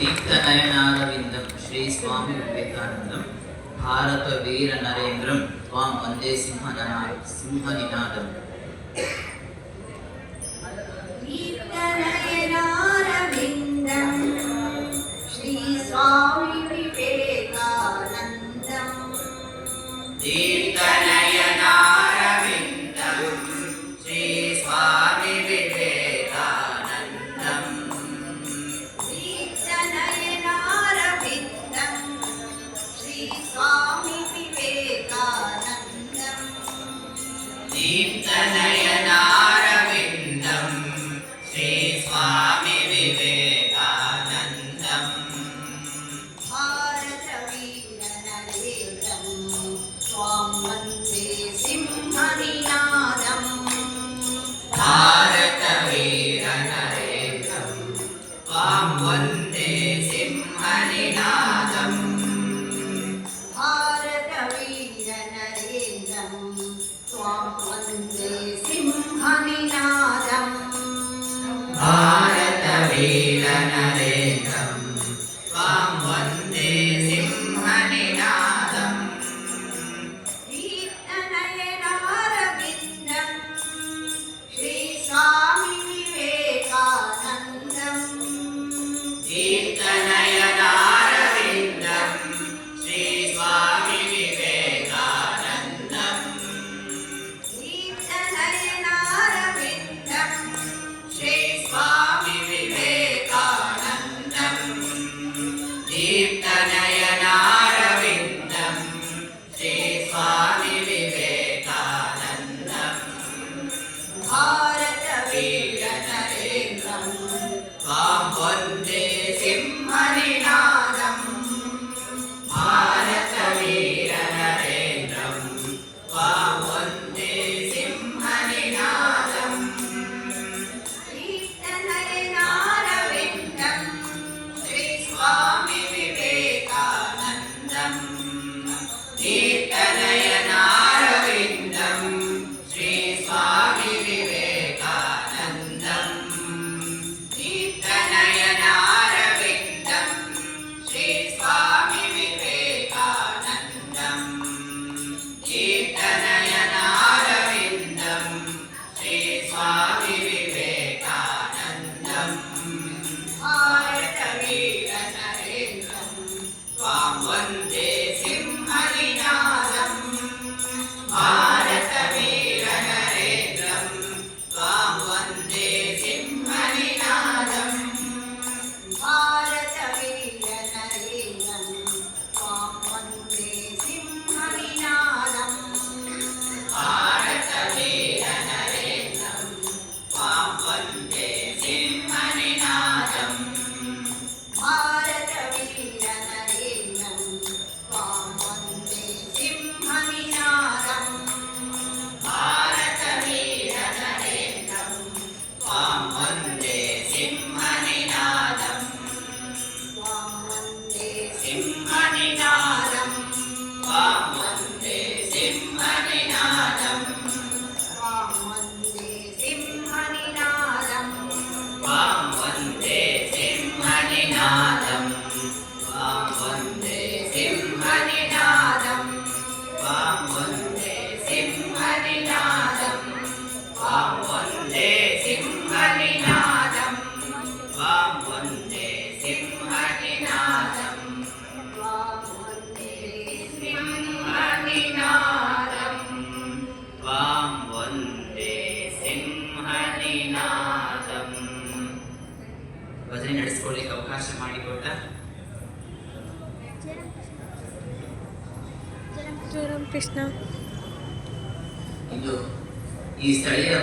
తీర్థనయనారవిందం శ్రీ స్వామి వివేకానందం భారత వీర నరేంద్రం త్వాం వందే సింహనా సింహనినాదం శ్రీ दीप्तनयनारविन्दं श्रीस्वामिविवेकानन्दम् भारतवीरनरेन्द्रं त्वां वन्दे सिंहनिनादम् भारतवीरनरेन्द्रं त्वां वन्दे వందే సింహనినాదం భారత వీర నరేంద్రం ಭಜನೆ ನಡೆಸ್ಕೊಳ್ಳಿಕ್ಕೆ ಅವಕಾಶ ಮಾಡಿಕೊಟ್ಟ ಕೃಷ್ಣ ಇದು ಈ ಸ್ಥಳೀಯ